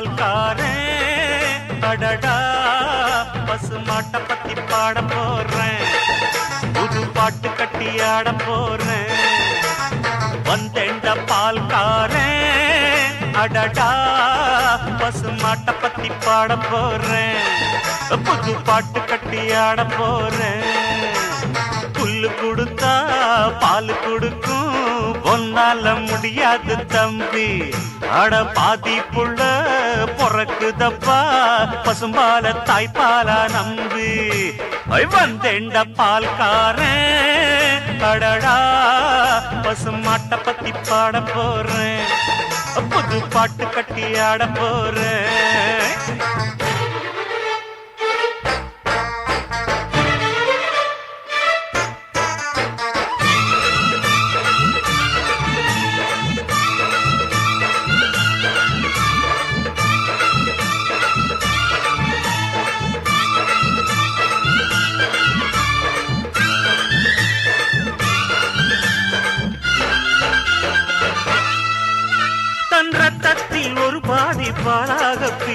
பால்காரே அடடா பசு மாட்டை பத்தி பாட போறேன். புது பாட்டு கட்டி ஆட போறேன். வந்தேண்ட பால்காரே அடடா பசு மாட்டை பத்தி பாட போறேன். புது பாட்டு கட்டி ஆட போறேன். புல்லு கொடுத்தா பால் கொடுக்கும். ஒன்னால முடியாது தம்பி. அட பாதி புள்ள பொறக்குதப்பா. பசும்பால தாய்ப்பாலா நம்பு. ஐ வந்தெண்ட பால்காரன். அடடா பசுமாட்டை பத்தி பாட போறேன். புது பாட்டு கட்டி ஆட போறேன்.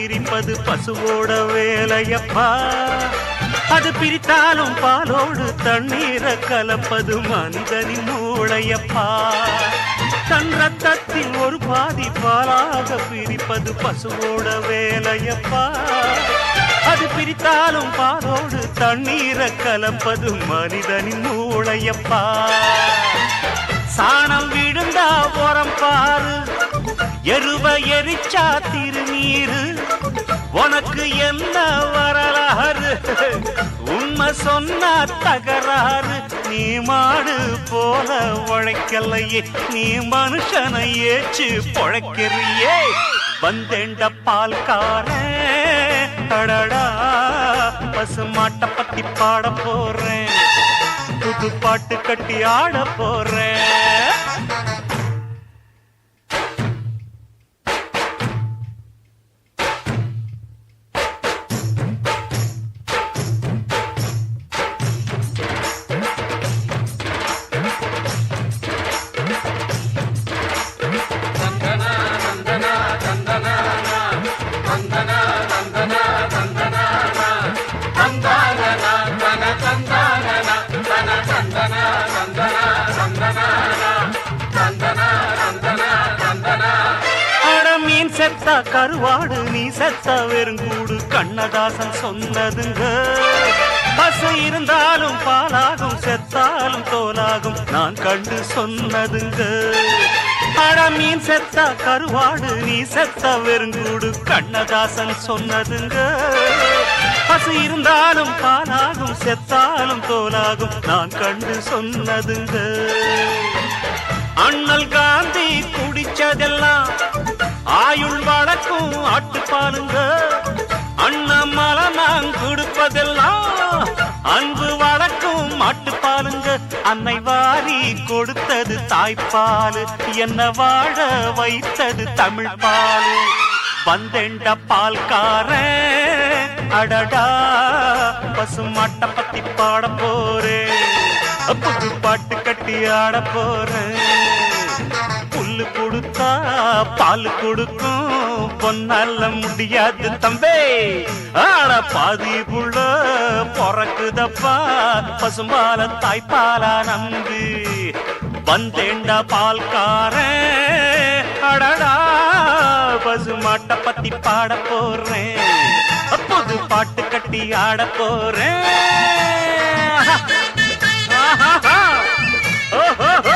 பிரிப்பது பசுவோட வேலையப்பா. அது பிரித்தாலும் பாலோடு தண்ணீரை கலப்பது மனிதனின் மூளையப்பா. தன் ரத்தத்தில் ஒரு பாதி பாலாக பிரிப்பது பசுவோட வேலையப்பா. அது பிரித்தாலும் பாலோடு தண்ணீரை கலப்பது மனிதனின் மூளையப்பா. சாணம் விழுந்தா உரம் பாரு. எருவ எரிச்சா திருநீரு. உனக்கு என்ன வரலாறு? உண்மை சொன்னா தகராறு. நீ மாடு போல உழைக்கலையே நீ மனுஷனை ஏச்சு பொழைக்கிறியே. வந்தேண்ட பால்காரன் அடடா பசு மாட்டை பத்தி பாட போறேன். புது பாட்டு கட்டி ஆட போறேன். மீன் செத்தா கருவாடு நீ செத்தா வெறுங்கூடு கண்ணதாசன் சொன்னதுங்க. பசு இருந்தாலும் பாலாகும் செத்தாலும் தோலாகும் நான் கண்டு சொன்னதுங்க. அட மீன் செத்தா கருவாடு நீ செத்தா வெறுங்கூடு கண்ணதாசன் சொன்னதுங்க. பசு இருந்தாலும் பாலாகும் செத்தாலும் தோலாகும் நான் கண்டு சொன்னதுங்க. அண்ணல் காந்தி குடிச்சதெல்லாம் ஆயுள் வழக்கும் ஆட்டுப்பாலுங்க அண்ணாமலை நான் கொடுப்பதெல்லாம் அன்பு வழக்கும் ஆட்டுப்பாருங்க அன்னை வாரி கொடுத்தது தாய்ப்பால் என்ன வாழ வைத்தது தமிழ் பால் வந்தெண்ட பால்காரன் அடடா பசு மாட்டை பத்தி பாட போறேன் புது பாட்டு கட்டி ஆட போறேன் பால் கொடுக்கும். பொன்னால முடியாது தம்பே. ஆட பாதி புள்ள பிறக்குதப்பா. பசும்பால தாய்ப்பாலா நம்பு. வந்தேண்டா பால்காரன். அடடா பசுமாட்ட பத்தி பாட போறேன். புது பாட்டு கட்டி ஆட போறேன். ஓஹோ